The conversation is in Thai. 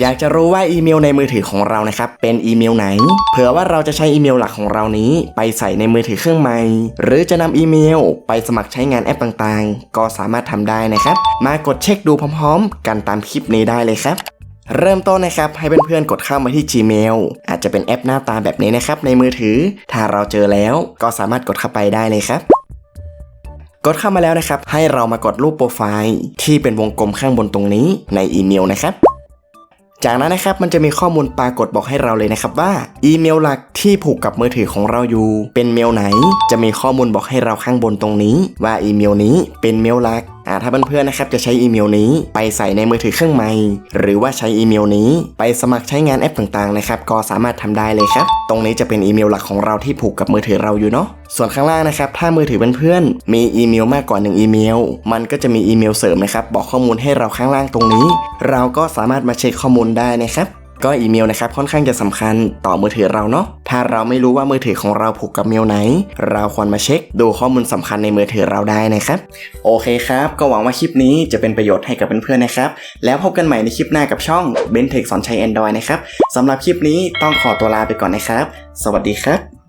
อยากจะรู้ว่าอีเมลในมือถือของเรานะครับ เป็นอีเมลไหน เผื่อว่าเราจะใช้อีเมลหลักของเรานี้ ไปใส่ในมือถือเครื่องใหม่ หรือจะนำอีเมล ไปสมัครใช้งานแอปต่างๆ ก็สามารถทำได้นะครับ มากดเช็คดูพร้อมๆ กันตามคลิปนี้ได้เลยครับ เริ่มต้นนะครับให้เพื่อนๆกดเข้ามาที่ Gmail อาจจะเป็นแอปหน้าตาแบบนี้นะครับในมือถือ ถ้าเราเจอแล้วก็สามารถกดเข้าไปได้เลยครับกดเข้ามาแล้วนะครับ ให้เรามากดรูปโปรไฟล์ที่เป็นวงกลมข้างบนตรงนี้ในอีเมลนะครับ จากนั้นนะครับมันจะมีข้อมูลปรากฏบอกให้เราเลยนะครับว่าอีเมลหลักที่ผูกกับมือถือของเราอยู่ เป็นเมลไหน จะมีข้อมูลบอกให้เราข้างบนตรงนี้ ว่าอีเมลนี้เป็นเมลหลัก อ่าถ้าเพื่อนๆนะครับจะใช้อีเมลนี้ไปใส่ในมือถือเครื่องใหม่ หรือว่าใช้อีเมลนี้ไปสมัครใช้งานแอปต่างๆนะครับก็สามารถทำได้เลยครับ ตรงนี้จะเป็นอีเมลหลักของเราที่ผูกกับมือถือเราอยู่เนาะส่วนข้างล่างนะครับถ้ามือถือเพื่อนๆมีอีเมลมากกว่า 1 อีเมล มันก็จะมีอีเมลเสริมนะครับบอกข้อมูลให้เราข้างล่างตรงนี้ เราก็สามารถมาเช็คข้อมูลได้นะครับ ก็อีเมลนะครับค่อนข้างจะสำคัญต่อมือถือเราเนาะถ้าเราไม่รู้ว่ามือถือของเราผูกกับเมลไหน เราควรมาเช็คดูข้อมูลสำคัญในมือถือเราได้นะครับ โอเคครับ ก็หวังว่าคลิปนี้จะเป็นประโยชน์ให้กับเพื่อนๆนะครับ แล้วพบกันใหม่ในคลิปหน้ากับช่องเบนเทคสอนใช้ Android นะครับสำหรับคลิปนี้ต้องขอตัวลาไปก่อนนะครับ สวัสดีครับ